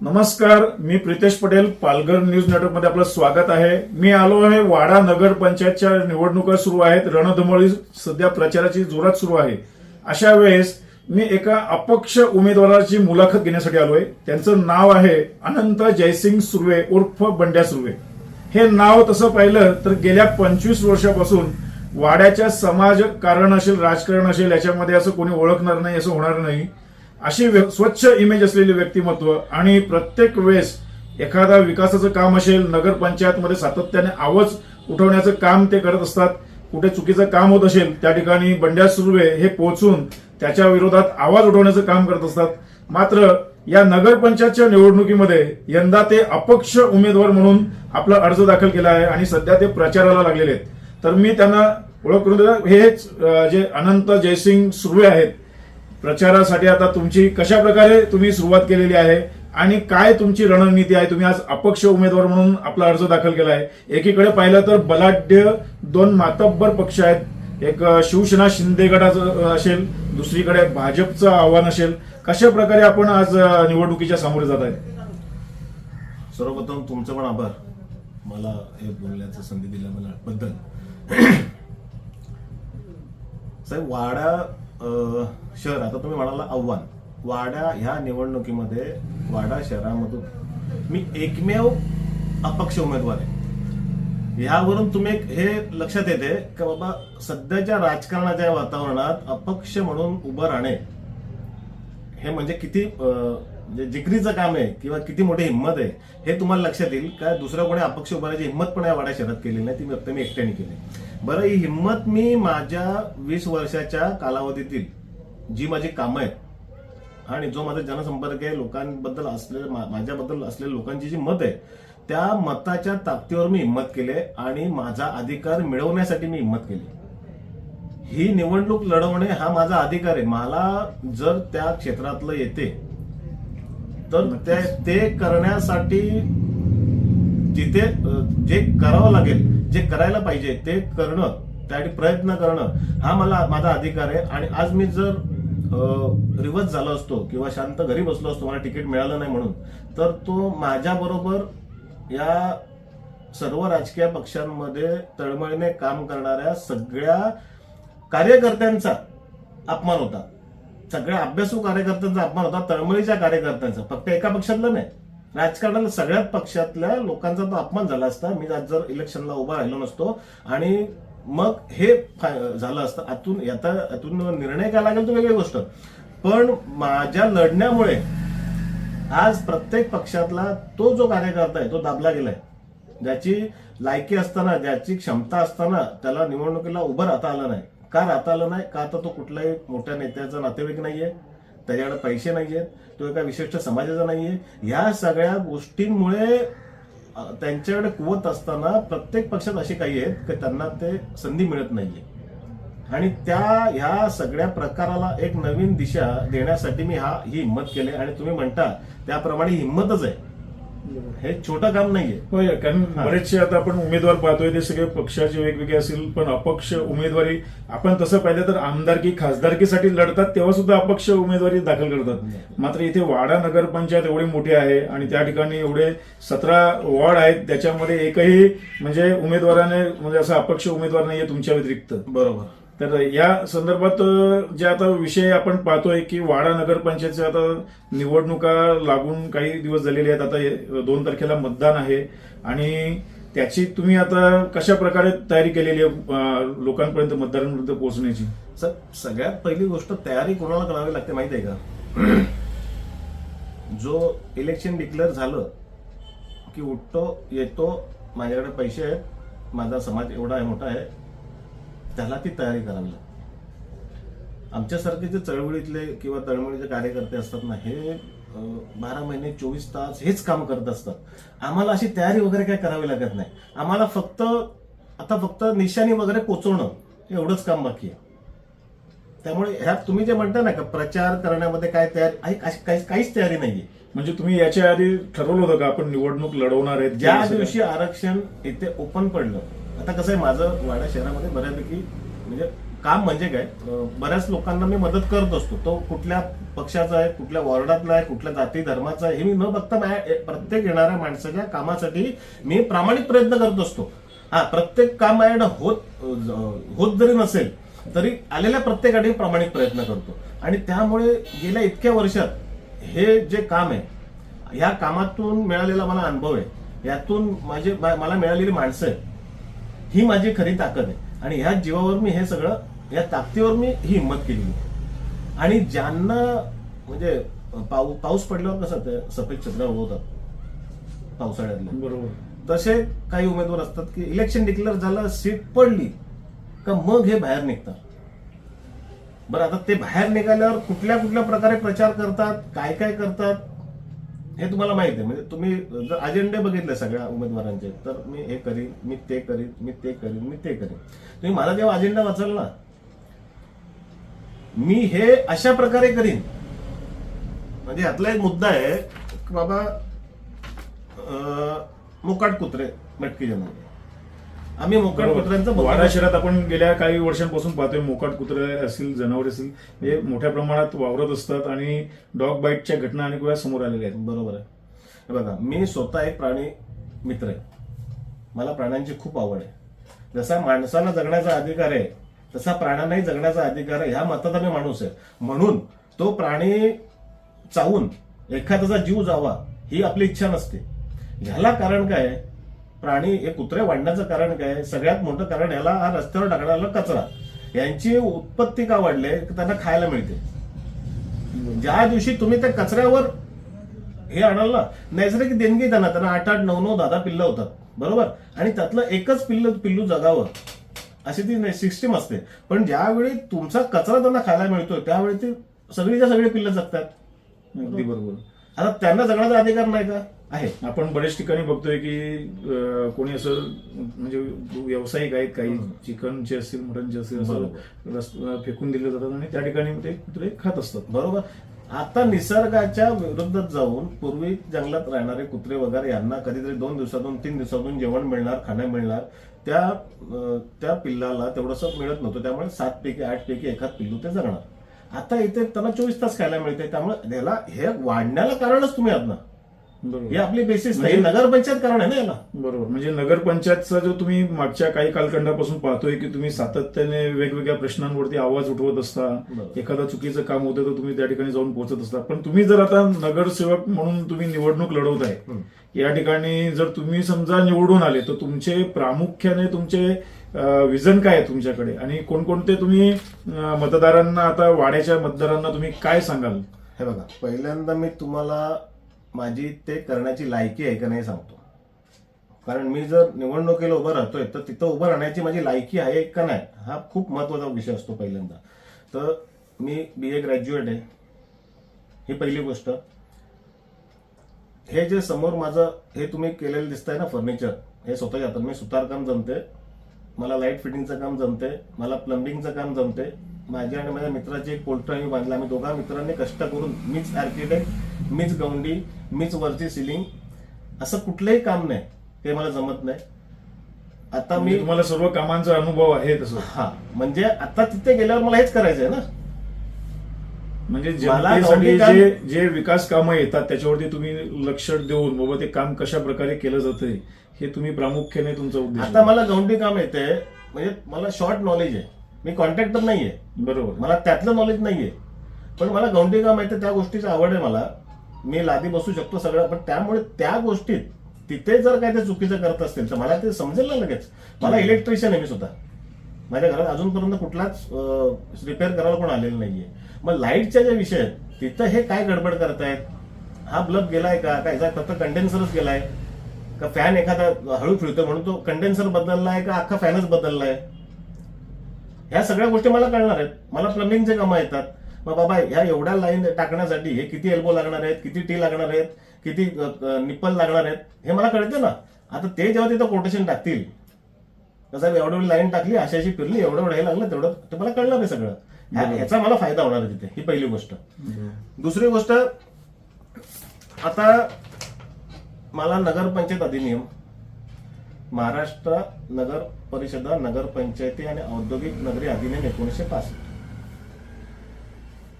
नमस्कार मी प्रितेश पटेल पालघर न्यूज नेटवर्कमध्ये आपलं स्वागत आहे. मी आलो आहे वाडा नगर पंचायतच्या निवडणुका सुरू आहेत रणधुमळी सध्या प्रचाराची जोरात सुरू आहे. अशा वेळेस मी एका अपक्ष उमेदवाराची मुलाखत घेण्यासाठी आलो आहे त्यांचं नाव आहे अनंत जयसिंग सुर्वे उर्फ बंड्या सुर्वे. हे नाव तसं पाहिलं तर गेल्या पंचवीस वर्षापासून वाड्याच्या समाजकारण असेल राजकारण असेल याच्यामध्ये असं कोणी ओळखणार नाही असं होणार नाही. अशी व्य- स्वच्छ इमेज असलेले व्यक्तिमत्व आणि प्रत्येक वेळेस एखादा विकासाचं काम असेल नगरपंचायतमध्ये सातत्याने आवाज उठवण्याचं काम ते करत असतात कुठे चुकीचं काम होत असेल त्या ठिकाणी बंड्या सुर्वे हे पोहोचून त्याच्या विरोधात आवाज उठवण्याचं काम करत असतात. मात्र या नगरपंचायतच्या निवडणुकीमध्ये यंदा ते अपक्ष उमेदवार म्हणून आपला अर्ज दाखल केला आहे आणि सध्या ते प्रचाराला लागलेले आहेत. तर मी त्यांना ओळख करून देतो. हेच जे अनंत जयसिंग सुर्वे आहेत प्रचारासाठी आता तुमची कशा प्रकारे तुम्ही सुरुवात केलेली आहे आणि काय तुमची रणनीती आहे? तुम्ही आज अपक्ष उमेदवार म्हणून आपला अर्ज दाखल केला आहे. एकीकडे पाहिलं तर बलाढ्य दोन मातब्बर पक्ष आहेत. एक शिवसेना शिंदे गटाचं असेल दुसरीकडे भाजपचं आव्हान असेल. कशा प्रकारे आपण आज निवडणुकीच्या सामोरे जात आहे? सर्वप्रथम तुमचं पण आभार. मला हे बोलण्याची संधी दिल्याबद्दल. साहेब वाडा शहर. आता तुम्ही म्हणाला आव्हान. वाडा ह्या निवडणुकीमध्ये वाडा शहरामधून मी एकमेव अपक्ष उमेदवार आहे. ह्यावरून तुम्ही एक हे लक्षात येते की बाबा सध्याच्या राजकारणाच्या वातावरणात अपक्ष म्हणून उभं राहणे हे म्हणजे किती म्हणजे जिकरीचं काम आहे किंवा किती मोठी हिंमत आहे हे तुम्हाला लक्षात येईल का दुसऱ्या कोणी अपक्ष उभारायची हिंमत पण या वाडा शहरात केलेली नाही ती व्यक्त मी एकट्याने केली. बरं ही हिंमत मी माझ्या वीस वर्षाच्या कालावधीतील जी माझी कामं आहेत आणि जो माझा जनसंपर्क आहे लोकांबद्दल असलेलं मा- माझ्याबद्दल असलेल्या लोकांची जी मत आहे त्या मताच्या ताकदीवर मी हिंमत केली आणि माझा अधिकार मिळवण्यासाठी मी हिंमत केली ही निवडणूक लढवणे हा माझा अधिकार आहे. मला जर त्या क्षेत्रातलं येते तर ते करण्यासाठी जिथे जे करावं लागेल जे करायला पाहिजे ते करणं त्यासाठी प्रयत्न करणं हा मला माझा अधिकार आहे. आणि आज मी जर रिवर्स झालो असतो किंवा शांत घरी बसलो असतो मला तिकीट मिळालं नाही म्हणून तर तो माझ्या बरोबर या सर्व राजकीय पक्षांमध्ये तळमळीने काम करणाऱ्या सगळ्या कार्यकर्त्यांचा अपमान होता. सगळ्या अभ्यासू कार्यकर्त्यांचा अपमान होता तळमळीच्या कार्यकर्त्यांचा. फक्त एका पक्षातलं नाही. राजकारणाला सगळ्यात पक्षातल्या लोकांचा तो अपमान झाला असता. मी आज जर इलेक्शनला उभा राहिलो नसतो आणि मग हे झालं असतं. आतून याता आतून निर्णय काय लागेल तो वेगळी गोष्ट. पण माझ्या लढण्यामुळे आज प्रत्येक पक्षातला तो जो कार्यकर्ता आहे तो दाबला गेलाय. ज्याची लायकी असताना ज्याची क्षमता असताना त्याला निवडणुकीला उभं राहता आलं नाही. का राहता आलं नाही? का तर तो कुठल्याही मोठ्या नेत्याचा नातेवाईक नाहीये? त्याच्याकडे पैसे नाही आहेत तो एका विशिष्ट समाजाचा नाही आहे ह्या सगळ्या गोष्टींमुळे त्यांच्याकडे कुवत असताना प्रत्येक पक्षात असे काही आहेत की त्यांना ते संधी मिळत नाहीये. आणि त्या ह्या सगळ्या प्रकाराला एक नवीन दिशा देण्यासाठी मी हा ही हिंमत केली. आणि तुम्ही म्हणता त्याप्रमाणे हिंमतच आहे. हे छोटं काम नाहीये. होय कारण बरेचसे आता आपण उमेदवार पाहतोय ते सगळे पक्षाचे वेगवेगळे असतील पण अपक्ष उमेदवारी आपण तसं पाहिलं तर आमदारकी खासदारकीसाठी लढतात तेव्हा सुद्धा अपक्ष उमेदवारी दाखल करतात. मात्र इथे वाडा नगरपंचायत एवढी मोठी आहे आणि त्या ठिकाणी एवढे सतरा वॉर्ड आहेत त्याच्यामध्ये एकही म्हणजे उमेदवाराने म्हणजे असा अपक्ष उमेदवार नाहीये तुमच्या व्यतिरिक्त. बरोबर. तर या संदर्भात जे आता विषय आपण पाहतोय की वाडा नगरपंचायतचे आता निवडणुका लागून काही दिवस झालेले आहेत. आता दोन तारखेला मतदान आहे. आणि त्याची तुम्ही आता कशा प्रकारे तयारी केलेली आहे लोकांपर्यंत मतदारांपर्यंत पोहोचण्याची? सर सगळ्यात पहिली गोष्ट तयारी कोणाला करावी लागते माहिती आहे का? जो इलेक्शन डिक्लेअर झालं की उठतो येतो माझ्याकडे पैसे आहेत माझा समाज एवढा आहे मोठा आहे त्याला ती तयारी करावी लागते. आमच्यासारखे जे चळवळीतले किंवा तळमळीचे कार्यकर्ते असतात ना हे बारा महिने चोवीस तास हेच काम करत असतात. आम्हाला अशी तयारी वगैरे काय करावी लागत नाही. आम्हाला फक्त आता फक्त निशाणी वगैरे पोचवणं एवढंच काम बाकी आहे. त्यामुळे ह्यात तुम्ही जे म्हणता ना का प्रचार करण्यामध्ये काय तयारी आहे, काहीच तयारी नाहीये. म्हणजे तुम्ही याच्या आधी ठरवलं होतं का आपण निवडणूक लढवणार आहेत? ज्या दिवशी आरक्षण इथे ओपन पडलं आता कसं आहे माझं वाडा शहरामध्ये बऱ्यापैकी म्हणजे काम म्हणजे काय बऱ्याच लोकांना मी मदत करत असतो. तो कुठल्या पक्षाचा आहे कुठल्या वॉर्डातला आहे कुठल्या जाती धर्माचा आहे हे मी न बघता माझ्या प्रत्येक येणाऱ्या माणसाच्या कामासाठी मी प्रामाणिक प्रयत्न करत असतो. हा प्रत्येक काम माझ्याकडे होत होत जरी नसेल तरी आलेल्या प्रत्येकाने प्रामाणिक प्रयत्न करतो. आणि त्यामुळे गेल्या इतक्या वर्षात हे जे काम आहे ह्या कामातून मिळालेला मला अनुभव आहे. यातून माझे मा- मला मिळालेली माणसं आहेत. ही माझी खरी ताकद आहे. आणि ह्या जीवावर मी हे सगळं या ताकदीवर मी ही हिंमत केली आणि ज्यांना म्हणजे पाऊ पाऊस पडल्यावर कसं ते सफेद छत्र उडवतात पावसाळ्यातले. बरोबर. तसे काही उमेदवार असतात की इलेक्शन डिक्लेअर झालं सीट पडली का मग हे बाहेर निघतात. बरं आता ते बाहेर निघाल्यावर कुठल्या कुठल्या प्रकारे प्रचार करतात काय काय करतात हे तुम्हाला माहिती आहे. म्हणजे तुम्ही जर अजेंडे बघितले सगळ्या उमेदवारांचे तर मी हे करीन मी ते करीन मी ते करीन मी ते करीन. तुम्ही मला जेव्हा अजेंडा वाचाल ना मी हे अशा प्रकारे करीन. म्हणजे यातला एक मुद्दा आहे की बाबा मुकाट कुत्रे मटकी जन्म आम्ही मोकाट कुत्र्यांचं. वाडा शहरात आपण गेल्या काही वर्षांपासून पाहतोय मोकाट कुत्रे असतील जनावर असतील हे मोठ्या प्रमाणात वावरत असतात आणि डॉग बाईटच्या घटना अनेक वेळा समोर आलेल्या आहेत. बरोबर आहे. बघा मी स्वतः एक प्राणी मित्र आहे. मला प्राण्यांची खूप आवड आहे. जसा माणसाला जगण्याचा अधिकार आहे तसा प्राण्यांनाही जगण्याचा अधिकार आहे. ह्या मताचा मी माणूस आहे. म्हणून तो प्राणी चावून एखाद्याचा जीव जावा ही आपली इच्छा नसते. ह्याला कारण काय आहे? प्राणी हे कुत्रे वाढण्याचं कारण काय? सगळ्यात मोठं कारण याला हा रस्त्यावर टाकणारा कचरा. यांची उत्पत्ती का वाढले? त्यांना खायला मिळते. ज्या दिवशी तुम्ही त्या कचऱ्यावर हे आणाल ना नैसर्गिक देणगी त्यांना त्यांना आठ आठ नऊ नऊ दहा पिल्ल पिल्लं होतात. बरोबर? आणि त्यातलं एकच पिल्ल पिल्लू जगावं अशी ती सिस्टीम असते. पण ज्यावेळी तुमचा कचरा त्यांना खायला मिळतोय त्यावेळी ती सगळीच्या सगळी पिल्लं जगतात. अगदी बरोबर. आता त्यांना जगण्याचा अधिकार नाही का? आहे. आपण बरेच ठिकाणी बघतोय की अं, कोणी असं म्हणजे व्यावसायिक आहेत काही चिकनचे असतील मटनचे असतील असं रस- फेकून दिले जातात आणि त्या ठिकाणी ते कुत्रे खात असतात. बरोबर. आता निसर्गाच्या विरुद्धात जाऊन पूर्वी जंगलात राहणारे कुत्रे वगैरे यांना कधीतरी दोन दिवसातून तीन दिवसातून जेवण मिळणार खाणं मिळणार. त्या अं, त्या पिल्लाला तेवढंसं मिळत नव्हतं. त्यामुळे सात पैकी आठ पैकी एखाद पिल्लू ते जगणार. आता इथे त्यांना चोवीस तास खायला मिळते त्यामुळे याला हे वाढण्याला कारणच तुम्ही आहात ना. हे आपली बेसिस नाही नगरपंचायत कारण आहे ना याला. बरोबर. म्हणजे नगरपंचायतचा जो तुम्ही मागच्या काही कालखंडापासून पाहतोय की तुम्ही सातत्याने वेगवेगळ्या प्रश्नांवरती आवाज उठवत असता. एखादं चुकीचं काम होतं तर तुम्ही त्या ठिकाणी जाऊन पोहोचत असता. पण तुम्ही जर आता नगरसेवक म्हणून तुम्ही निवडणूक लढवत आहे या ठिकाणी जर तुम्ही समजा निवडून आले तर तुमचे प्रामुख्याने तुमचे विजन काय आहे तुमच्याकडे? आणि कोणकोणते तुम्ही मतदारांना आता वाड्याच्या मतदारांना तुम्ही काय सांगाल? हे बघा पहिल्यांदा मी तुम्हाला माझी ते करण्याची लायकी आहे का नाही सांगतो. कारण मी जर निवडणुकीला उभं राहतोय तर तिथं उभं राहण्याची माझी लायकी आहे का नाही हा खूप महत्त्वाचा विषय असतो पहिल्यांदा. तर मी बी ए ग्रॅज्युएट आहे. ही पहिली गोष्ट. हे जे समोर माझं हे तुम्ही केलेलं दिसतंय ना फर्निचर हे स्वतः हातात. मी सुतारकाम जमते मला लाइट फिटिंगचं काम जमते मला प्लंबिंगचं काम जमते माझ्या आणि माझ्या मित्राची एक पोल्ट्री आम्ही बांधला. आम्ही दोघा मित्रांनी कष्ट करून मीच आर्किटेक्ट मीच गौंडी मीच वरची सिलिंग असं कुठलंही काम नाही. ते मला जमत नाही. आता म्हणजे मी तुम्हाला सर्व कामांचा अनुभव आहे तसं. हा म्हणजे आता तिथे गेल्यावर मला हेच करायचं आहे ना. म्हणजे जनतेसाठी जे जे विकास कामं येतात त्याच्यावरती तुम्ही लक्ष देऊन बाबा ते काम कशा प्रकारे केलं जातंय हे तुम्ही प्रामुख्याने तुमचा उद्देश आता मला गौंडी काम येते. म्हणजे मला शॉर्ट नॉलेज आहे. मी कॉन्ट्रॅक्टर नाहीये. बरोबर. मला त्यातलं नॉलेज नाहीये. पण मला गौंडी काम येते त्या गोष्टीची आवड आहे मला. मी लादी बसू शकतो सगळं पण त्यामुळे त्या गोष्टीत तिथे जर काय ते चुकीचं करत असतील तर मला ते समजेल ना लगेच. मला इलेक्ट्रिशियन आहे मी स्वतः माझ्या घरात अजूनपर्यंत कुठलाच रिपेअर करायला कोण आलेलं नाहीये. मग लाईटच्या ज्या विषय आहेत तिथं हे काय गडबड करतायत? हा बल्ब गेलाय का? काय फक्त कंडेन्सरच गेलाय? का फॅन एखादा हळू फिरतोय म्हणून तो कंडेन्सर बदललाय का अख्खा फॅनच बदललाय? ह्या सगळ्या गोष्टी मला कळणार आहेत. मला प्लंबिंगचे कामं येतात. मग बाबा ह्या एवढ्या लाईन टाकण्यासाठी हे किती एल्बो लागणार आहेत किती टी लागणार आहेत किती निप्पल लागणार आहेत हे मला कळते ना. आता ते जेव्हा तिथं कोटेशन टाकतील कसं एवढी एवढी लाईन टाकली अशाशी फिरली एवढं एवढं हे लागलं तेवढं ते मला कळणार आहे सगळं. ह्याचा मला फायदा होणार आहे तिथे ही पहिली गोष्ट. दुसरी गोष्ट आता मला नगरपंचायत अधिनियम महाराष्ट्र नगर परिषदा नगर पंचायती आणि औद्योगिक नगरी अधिनियम एकोणीसशे पासष्ट.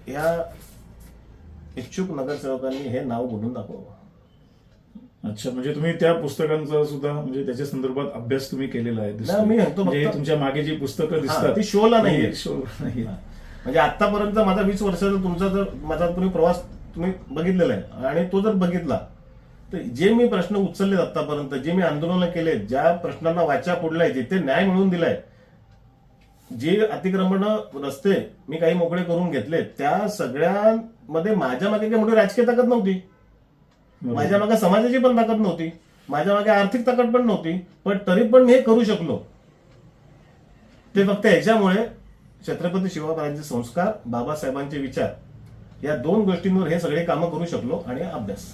या इच्छुक नगरसेवकांनी हे नाव बोलून दाखवावं अच्छा म्हणजे तुम्ही त्या पुस्तकांचा सुद्धा म्हणजे त्याच्या संदर्भात अभ्यास तुम्ही केलेला आहे. नाही, मी म्हणतो म्हणजे तुमच्या मागे जी पुस्तकं दिसतात ती शोला नाहीये. शोला नाहीये म्हणजे आतापर्यंत माझा वीस वर्षाचा तुमचा जर माझा तुम्ही प्रवास तुम्ही बघितलेला आहे आणि तो जर बघितला तर जे मी प्रश्न उचललेत आतापर्यंत जे मी आंदोलनं केले ज्या प्रश्नांना वाचा फोडलाय जिथे न्याय मिळवून दिलाय जे अतिक्रमण रस्ते मी काही मोकळे करून घेतले त्या सगळ्यांमध्ये माझ्या मागे काही मोठी राजकीय ताकद नव्हती. माझ्या मागे समाजाची पण ताकद नव्हती. माझ्या मागे आर्थिक ताकद पण नव्हती पण तरी पण मी हे करू शकलो. ते फक्त ह्याच्यामुळे छत्रपती शिवरायांचे संस्कार बाबासाहेबांचे विचार या दोन गोष्टींवर हे सगळे कामं करू शकलो आणि अभ्यास.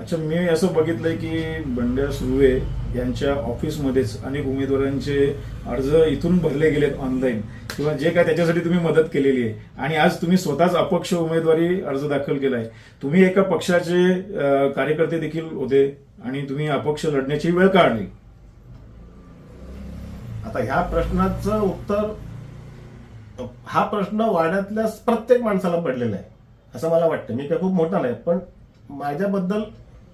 अच्छा मी असं बघितलंय की बंड्या सुर्वे यांच्या ऑफिसमध्येच अनेक उमेदवारांचे अर्ज इथून भरले गेलेत ऑनलाईन किंवा जे काय त्याच्यासाठी तुम्ही मदत केलेली आहे. आणि आज तुम्ही स्वतःच अपक्ष उमेदवारी अर्ज दाखल केलाय. तुम्ही एका पक्षाचे कार्यकर्ते देखील होते आणि तुम्ही अपक्ष लढण्याची वेळ काढली. आता ह्या प्रश्नाचं उत्तर हा प्रश्न वाड्यातल्या प्रत्येक माणसाला पडलेला आहे. असं मला वाटतं. मी काय खूप मोठा नाही पण माझ्याबद्दल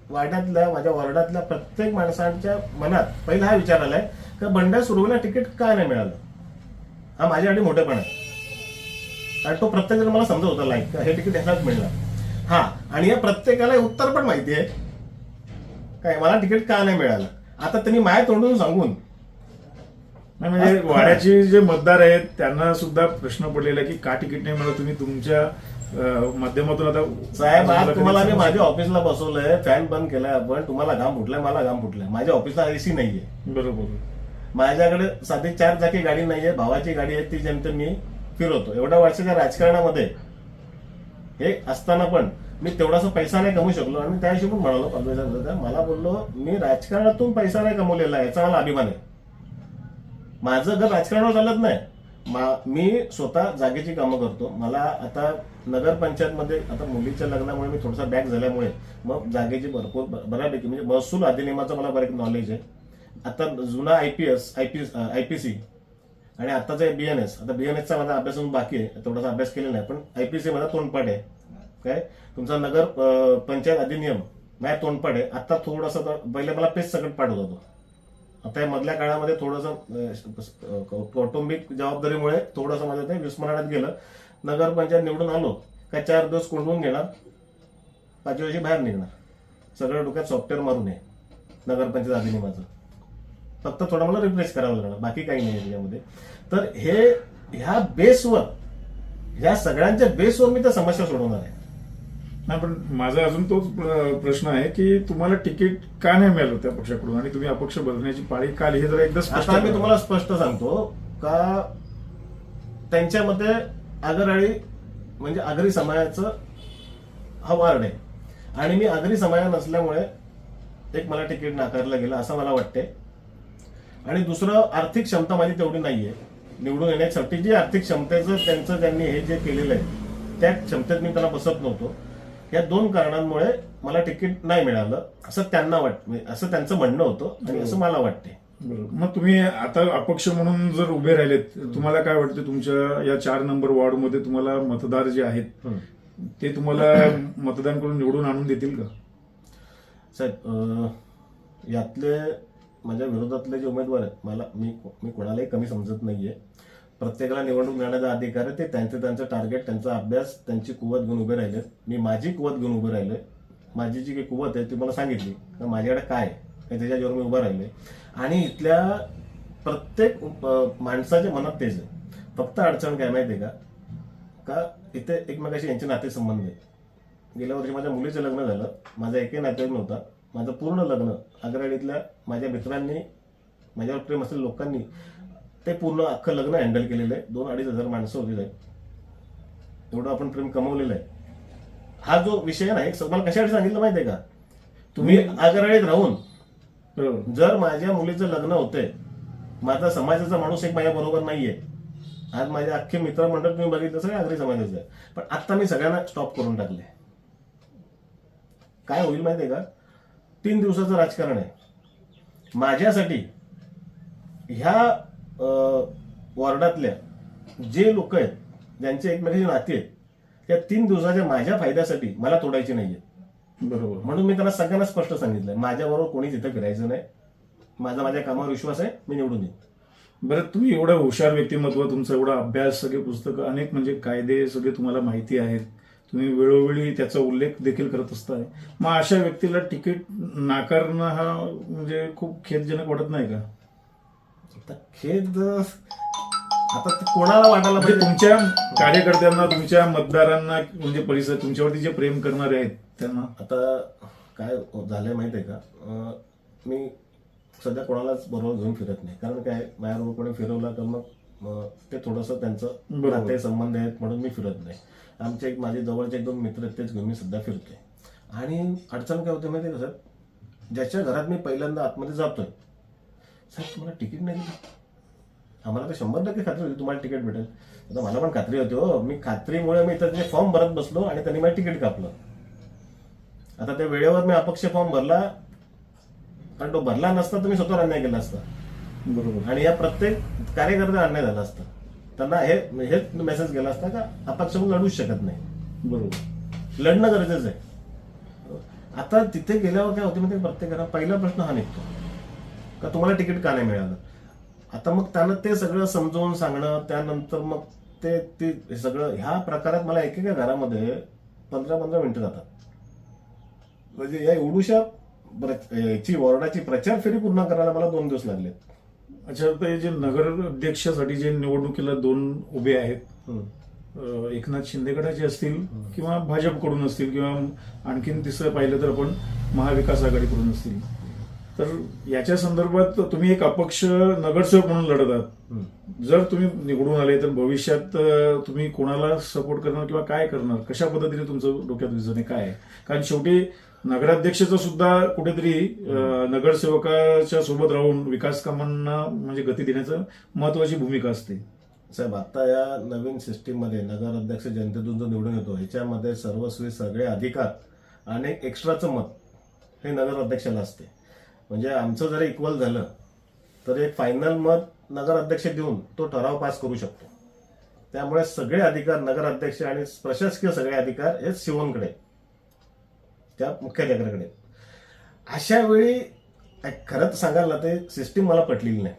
वाड्यातल्या माझ्या वॉर्डातल्या प्रत्येक माणसांच्या मनात पहिला हा विचार आलाय का बंड्या सुरुवातीला तिकीट का नाही मिळालं? हा माझ्यासाठी मोठेपणा आहे. आणि तो प्रत्येक जण मला समजत होता लाईक हे तिकीट ह्यालाच मिळणार हा आणि या प्रत्येकाला उत्तर पण माहिती आहे. काय मला तिकीट का नाही मिळालं? आता त्यांनी माया तोंडून सांगून. नाही म्हणजे वाड्याचे जे मतदार आहेत त्यांना सुद्धा प्रश्न पडलेला की का तिकीट नाही मिळत तुम्ही तुमच्या माध्यमातून आता साहेब आज तुम्हाला मी माझ्या ऑफिसला बसवलंय फॅन बंद केलाय आपण तुम्हाला घाम फुटलाय मला घाम फुटलाय. माझ्या ऑफिसला एसी नाहीये. बरोबर. माझ्याकडे साधी चार चाकी गाडी नाहीये भावाची गाडी आहे ती जेमते मी फिरवतो. एवढ्या वर्षाच्या राजकारणामध्ये हे असताना पण मी तेवढासा पैसा नाही कमवू शकलो आणि त्या हिशोबून म्हणालो पालवेचा मला बोललो मी राजकारणातून पैसा नाही कमवलेला आहे, याचा मला अभिमान आहे. माझं घर राजकारणावर चालत नाही. मी स्वतः जागेची कामं करतो. मला आता नगरपंचायतमध्ये आता मुलीच्या लग्नामुळे मी थोडासा बॅक झाल्यामुळे मग जागेची भरपूर बऱ्यापैकी म्हणजे महसूल अधिनियमाचं मला बरेच नॉलेज आहे. आता जुना आयपीएस पी सी आणि आत्ताचा बी एन एस आता बी एन एसचा माझा अभ्यास अजून बाकी आहे थोडासा अभ्यास केलेला नाही पण आय पी सी माझा तोंडपाठ आहे. काय? तुमचा नगर पंचायत अधिनियम माझ्या तोंडपाठ आहे. आता थोडासा तर- पहिले मला पेच सकट पाठवत होतो. आता या मधल्या काळामध्ये थोडंसं कौटुंबिक जबाबदारीमुळे थोडंसं माझं ते विस्मरणात गेलं. नगरपंचायत निवडून आलो काय चार दिवस कोंडून घेणार? पाचव्या वर्षी बाहेर निघणार. सगळं डोक्यात सॉफ्टवेअर मारून आहे नगरपंचायत अधिनियमाचं फक्त थोडं मला रिप्लेस करावं लागणार. बाकी काही नाही त्याच्यामध्ये तर हे ह्या बेसवर ह्या सगळ्यांच्या बेसवर मी त्या समस्या सोडवणार आहे. नाही पण माझा अजून तोच प्र- प्रश्न आहे की तुम्हाला तिकीट का नाही मिळालं त्या पक्षाकडून? आणि तुम्ही अपक्ष बदलण्याची पाळी का आली हे जरा एकदा स्पष्ट मी. तुम्हाला स्पष्ट सांगतो का त्यांच्यामध्ये आगरआळी म्हणजे आगरी समाजाचं हा वार्ड आहे. आणि मी आगरी समाज नसल्यामुळे एक मला तिकीट नाकारलं गेलं असं मला वाटते आणि दुसरं आर्थिक क्षमता माझी तेवढी नाहीये. निवडून येण्यासाठी जी आर्थिक क्षमतेचं त्यांचं त्यांनी हे जे केलेलं आहे त्या क्षमतेत मी त्यांना बसत नव्हतो. या दोन कारणांमुळे मला तिकीट नाही मिळालं असं त्यांना वाट असं त्यांचं म्हणणं होतं आणि असं मला वाटते. मग तुम्ही आता अपक्ष म्हणून जर उभे राहिलेत तुम्हाला काय वाटतं? तुमच्या या चार नंबर वॉर्डमध्ये तुम्हाला मतदार जे आहेत. ते तुम्हाला मतदान करून निवडून आणून देतील का? साहेब यातले माझ्या विरोधातले जे उमेदवार आहेत मला मी मी कोणालाही कमी समजत नाहीये. प्रत्येकाला निवडणूक मिळण्याचा अधिकार आहे ते त्यांचं त्यांचं टार्गेट त्यांचा अभ्यास त्यांची कुवत घेऊन उभे राहिले. मी माझी कुवत घेऊन उभे राहिले. माझी जी काही कुवत आहे ती मला सांगितली. माझ्याकडे काय आहे? हे त्याच्यावर मी उभं राहिले. आणि इथल्या प्रत्येक माणसाच्या मनात तेच आहे. फक्त अडचण काय माहिती आहे का? का इथे एकमेकाशी यांचे नातेसंबंध आहे गेल्या वर्षी माझ्या मुलीचं लग्न झालं. माझा एकही नातेवाईक नव्हता. माझं पूर्ण लग्न आग्राडीतल्या माझ्या मित्रांनी माझ्यावर प्रेम असलेल्या लोकांनी ते पूर्ण अख्खं लग्न हँडल केलेलं आहे. दोन अडीच हजार माणसं होती आहेत एवढं आपण प्रेम कमवलेलं आहे. हा जो विषय नाही मला कशासाठी सांगितलं माहिती आहे का? तुम्ही आग्राडीत राहून हो. जर माझ्या मुलीचं लग्न होतंय माझा समाजाचा माणूस एक माझ्या बरोबर नाहीये. आज माझे अख्खे मित्रमंडळ तुम्ही बघितलं सगळे आगरी समाजाचे. आहे पण आता मी सगळ्यांना स्टॉप करून टाकले काय होईल माहितीये का? तीन दिवसाचं राजकारण आहे. माझ्यासाठी ह्या वॉर्डातल्या जे लोक आहेत ज्यांचे एकमेकांचे नाते आहेत त्या तीन दिवसाच्या माझ्या फायद्यासाठी मला तोडायची आहेत बरोबर. म्हणून मी त्यांना सगळ्यांना स्पष्ट सांगितलंय. माझ्याबरोबर कोणी तिथं फिरायचं नाही. माझा माझ्या कामावर विश्वास आहे. मी निवडून येईन. बरं तुम्ही एवढं हुशार व्यक्तिमत्व तुमचा एवढा अभ्यास सगळे पुस्तकं अनेक म्हणजे कायदे सगळे तुम्हाला माहिती आहेत. तुम्ही वेळोवेळी त्याचा उल्लेख देखील करत असताय. मग अशा व्यक्तीला तिकीट नाकारणं हा म्हणजे खूप खेदजनक वाटत नाही का? खेद आता ते कोणाला वाटायला म्हणजे पाहिजे? तुमच्या कार्यकर्त्यांना तुमच्या मतदारांना म्हणजे परिसर तुमच्यावरती जे प्रेम करणारे आहेत त्यांना? आता काय झालंय माहितीये का? अं, मी सध्या कोणालाच बरोबर घेऊन फिरत नाही. कारण काय माझ्याबरोबर कोणी फिरवला तर मग अं, ते थोडंसं त्यांचं बरोबर. नाते संबंध आहेत म्हणून मी फिरत नाही. आमचे एक माझे जवळचे एक दोन मित्र आहेत तेच घेऊन मी सध्या फिरतोय. आणि अडचण काय होते माहितीये का सर? ज्याच्या घरात मी पहिल्यांदा आतमध्ये जातोय. साहेब तुम्हाला तिकीट नाही दिलं? आम्हाला तर शंभर टक्के खात्री होती तुम्हाला तिकीट भेटेल. आता मला पण खात्री होती हो. मी खात्रीमुळे मी इथं फॉर्म भरत बसलो आणि त्यांनी मला तिकीट कापलं. आता त्या वेळेवर मी अपक्ष फॉर्म भरला पण तो भरला नसता तर मी स्वतःवर अन्याय केला असता. बरोबर. आणि या प्रत्येक कार्यकर्त्यावर अन्याय झाला असता. त्यांना हे हेच मेसेज गेला असता का अपक्ष लढूच शकत नाही. बरोबर. लढणं गरजेचं आहे. आता तिथे गेल्यावर काय होते म्हणजे प्रत्येकाला पहिला प्रश्न हा निघतो का तुम्हाला तिकीट का नाही मिळालं? आता मग त्यानं ते सगळं समजावून सांगणं त्यानंतर मग ते ते सगळं ह्या प्रकारात मला एकेका घरामध्ये पंधरा पंधरा मिनिटं जातात. म्हणजे या एवढूशा याची वॉर्डाची प्रचार फेरी पूर्ण करायला मला दोन दिवस लागले अच्छा हे जे नगर अध्यक्षासाठी जे निवडणुकीला दोन उभे आहेत एकनाथ शिंदे गटाचे असतील किंवा भाजपकडून असतील किंवा आणखीन तिसरं पाहिलं तर आपण महाविकास आघाडीकडून असतील. तर याच्या संदर्भात तुम्ही एक अपक्ष नगरसेवक म्हणून लढत आहात. जर तुम्ही निवडून आले तर भविष्यात तुम्ही कोणाला सपोर्ट करणार किंवा काय करणार? कशा पद्धतीने तुमचं डोक्यात विजन आहे? काय आहे? कारण शेवटी नगराध्यक्षाचं सुद्धा कुठेतरी नगरसेवकाच्या सोबत राहून विकास कामांना म्हणजे गती देण्याचं महत्वाची भूमिका असते. साहेब आता या नवीन सिस्टीममध्ये नगर अध्यक्ष जनतेतून जो निवडून येतो ह्याच्यामध्ये सर्वस्वी सगळे अधिकार आणि एक्स्ट्राचं मत हे नगर अध्यक्षाला असते. म्हणजे आमचं जर इक्वल झालं तर एक फायनल मत नगराध्यक्ष देऊन तो ठराव पास करू शकतो. त्यामुळे सगळे अधिकार नगराध्यक्ष आणि प्रशासकीय सगळे अधिकार हे शिवणकडे त्या मुख्याधिकाऱ्याकडे. अशा वेळी खरंच सांगायला ते सिस्टीम मला पटलेली नाही.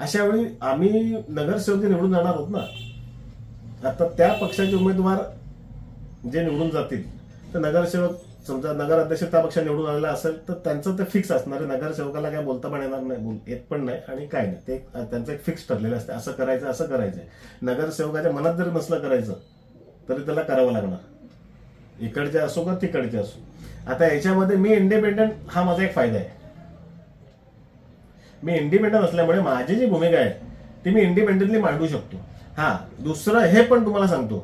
अशा वेळी आम्ही नगरसेवक निवडून जाणार आहोत ना आता त्या पक्षाचे उमेदवार जे निवडून जातील तर नगरसेवक समजा नगराध्यक्ष त्या पक्षात निवडून आलेला असेल तर त्यांचं ते फिक्स असणार आहे. नगरसेवकाला काय बोलता पण येणार नाही. बोल येत पण नाही आणि काय नाही. ते त्यांचं एक फिक्स ठरलेलं असते. असं करायचं असं करायचं नगरसेवकाच्या मनात जरी नसलं करायचं तरी त्याला करावं लागणार. इकडचे असो का तिकडचे असो. आता याच्यामध्ये मी इंडिपेंडंट हा माझा एक फायदा आहे. मी इंडिपेंडंट असल्यामुळे माझी जी भूमिका आहे ती मी इंडिपेंडेंटली मांडू शकतो. हा दुसरं हे पण तुम्हाला सांगतो.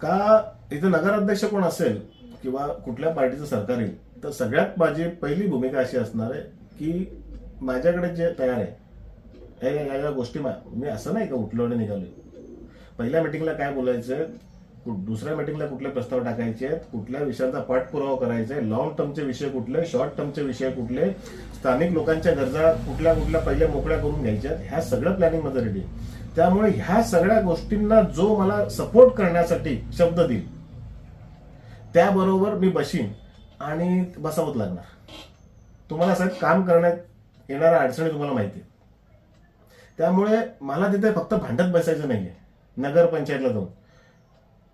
का इथं नगराध्यक्ष कोण असेल किंवा कुठल्या पार्टीचं सरकार येईल तर सगळ्यात माझी पहिली भूमिका अशी असणार आहे की माझ्याकडे जे तयार आहे या या गोष्टी मा- मी असं नाही का उठलो आणि निघालो. पहिल्या मिटिंगला काय बोलायचं? दुसऱ्या मिटिंगला कुठले प्रस्ताव टाकायचे आहेत? कुठल्या विषयांचा पाठपुरावा करायचा आहे? लॉंग टर्मचे विषय कुठले? शॉर्ट टर्मचे विषय कुठले? स्थानिक लोकांच्या गरजा कुठल्या कुठल्या पहिल्या मोकळ्या करून घ्यायच्या आहेत, ह्या सगळं प्लॅनिंगमध्ये रेडी त्यामुळे ह्या सगळ्या गोष्टींना जो मला सपोर्ट करण्यासाठी शब्द देईल त्याबरोबर मी बशीन आणि बसावत लागणार. तुम्हाला साहेब काम करण्यात येणाऱ्या अडचणी तुम्हाला माहिती आहे. त्यामुळे मला तिथे फक्त भांडत बसायचं नाहीये आहे नगरपंचायतला जाऊन.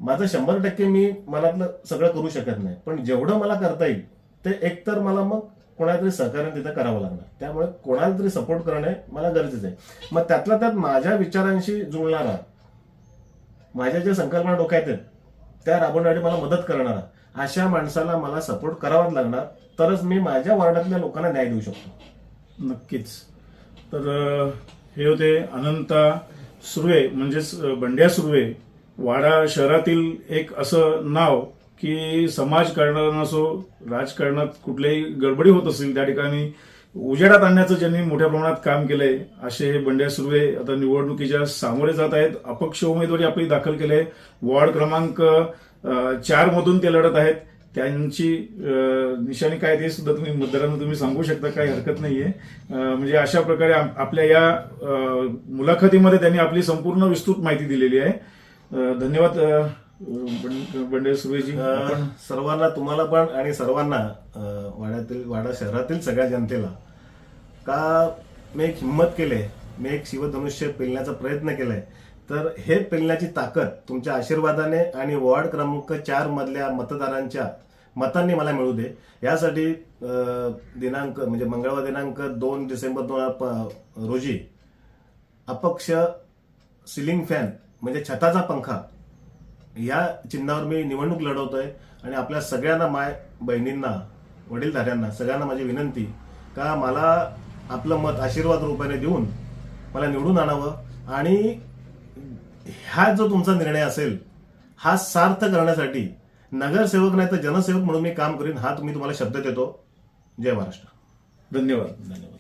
माझं शंभर टक्के मी मनातलं सगळं करू शकत नाही पण जेवढं मला करता येईल ते एकतर मला मग कोणाला तरी सहकार्य तिथं करावं लागणार. त्यामुळे कोणाला तरी सपोर्ट करणे मला गरजेचं आहे. मग त्यातल्या त्यात माझ्या विचारांशी जुळणारा माझ्या ज्या संकल्पना डोक्यात आहेत त्या राबवण्यासाठी मला मदत करणारा. अशा माणसाला मला सपोर्ट करावाच लागणार. तरच मी माझ्या वार्डातल्या लोकांना न्याय देऊ शकतो. नक्कीच. तर हे होते अनंता सुर्वे म्हणजेच बंड्या सुर्वे. वाडा शहरातील एक असं नाव की समाजकारणात नसो राजकारणात कुठल्याही गडबडी होत असेल त्या ठिकाणी उजेडात आणण्याचं ज्यांनी मोठ्या प्रमाणात काम केलंय असे हे बंड्या सुर्वे आता निवडणुकीच्या सामोरे जात आहेत. अपक्ष उमेदवारी आपली दाखल केली आहे वॉर्ड क्रमांक चार मधून ते लढत आहेत. त्यांची निशाणी काय ते सुद्धा तुम्ही मतदारांना तुम्ही सांगू शकता काही हरकत नाहीये. म्हणजे अशा प्रकारे आपल्या या मुलाखतीमध्ये त्यांनी आपली संपूर्ण विस्तृत माहिती दिलेली आहे. धन्यवाद बंड- आपण सर्वांना तुम्हाला पण आणि सर्वांना वाड्यातील वाडा शहरातील सगळ्या जनतेला का मी एक हिंमत केले मी एक शिवधनुष्य पेलण्याचा प्रयत्न केलाय तर हे पेलण्याची ताकद तुमच्या आशीर्वादाने आणि वॉर्ड क्रमांक चार मधल्या मतदारांच्या मतांनी मला मिळू दे. यासाठी दिनांक म्हणजे मंगळवार दिनांक दोन डिसेंबर दोन हजार रोजी अपक्ष सिलिंग फॅन म्हणजे छताचा पंखा या चिन्हावर मी निवडणूक लढवतोय आणि आपल्या सगळ्यांना माय बहिणींना वडीलधाऱ्यांना सगळ्यांना माझी विनंती का मला आपलं मत आशीर्वाद रूपाने देऊन मला निवडून आणावं आणि हा जो तुमचा निर्णय असेल हा सार्थ करण्यासाठी नगरसेवक नाही तर जनसेवक म्हणून मी काम करीन हा तुम्ही तुम्हाला शब्द देतो. जय महाराष्ट्र. धन्यवाद. धन्यवाद.